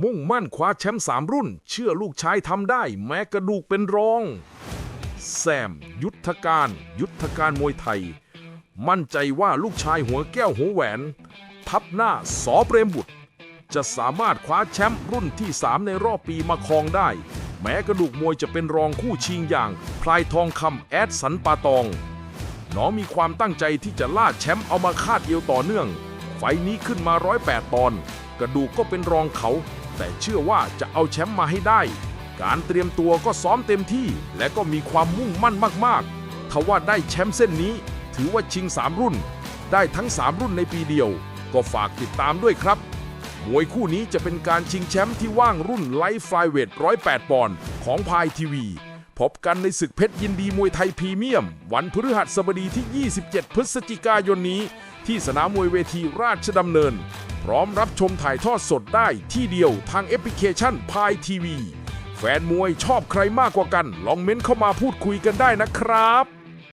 มุ่งมั่นคว้าแชมป์สามรุ่น เชื่อลูกชายทำได้ แม้กระดูกเป็นรอง แซม ยุทธการ ยุทธการมวยไทย มั่นใจว่าลูกชายหัวแก้วหัวแหวน ทับหน้าสอเปรมบุตร จะสามารถคว้าแชมป์รุ่นที่ 3 ในรอบปีมาครองได้ แม้กระดูกมวยจะเป็นรองคู่ชิงอย่าง พลายทองคำแอดสันปาตอง น้องมีความตั้งใจที่จะล่าแชมป์เอามาคาดเอวต่อเนื่อง ไฟนี้ขึ้นมา108ตอน กระดูกก็เป็นรองเขา แต่เชื่อว่าจะเอาแชมป์มาให้ได้ การเตรียมตัวก็ซ้อมเต็มที่ และก็มีความมุ่งมั่นมากๆทว่าได้แชมป์เส้นนี้ ถือว่าชิง 3 รุ่น ได้ทั้ง 3 รุ่นในปีเดียว ก็ฝากติดตามด้วยครับ มวยคู่นี้จะเป็นการชิงแชมป์ที่ว่างรุ่นไลฟ์ไฟเวท108 ปอนด์ของพายทีวี พบกันในศึกเพชรยินดีมวยไทยพรีเมียม วันพฤหัสบดีที่ 27 พฤศจิกายนนี้ ที่สนามมวยเวทีราชดำเนิน พร้อมรับชมถ่ายทอดสดได้ที่เดียวทางแอปพลิเคชันพายทีวีแฟนมวยชอบใครมากกว่ากัน ลองเม้นเข้ามาพูดคุยกันได้นะครับ